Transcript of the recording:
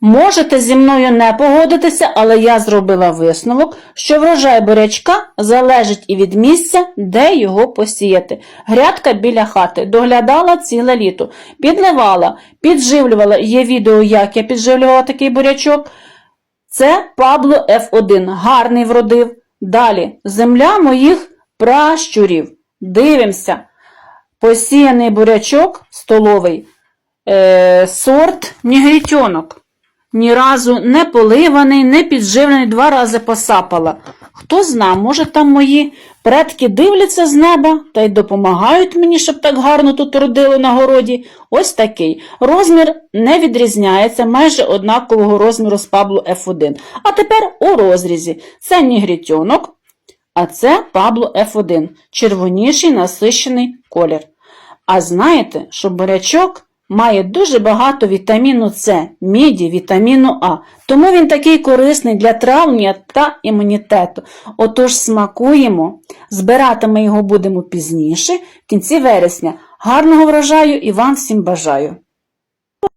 Можете зі мною не погодитися, але я зробила висновок, що врожай бурячка залежить і від місця, де його посіяти. Грядка біля хати доглядала ціле літо, підливала, підживлювала. Є відео, як я підживлювала такий бурячок. Це Пабло F1, гарний вродив. Далі земля моїх пращурів. Дивимося. Посіяний бурячок столовий, е, сорт нігрітьонок. Ні разу не поливаний, не підживлений, два рази посапала. Хто зна, може там мої предки дивляться з неба та й допомагають мені, щоб так гарно тут родили на городі. Ось такий. Розмір не відрізняється, майже однакового розміру з Пабло F1. А тепер у розрізі. Це нігрітьонок, а це Пабло F1. Червоніший насищений колір. А знаєте, що бурячок має дуже багато вітаміну С, міді, вітаміну А. Тому він такий корисний для травлення та імунітету. Отож смакуємо. Збирати ми його будемо пізніше, в кінці вересня. Гарного врожаю і вам всім бажаю!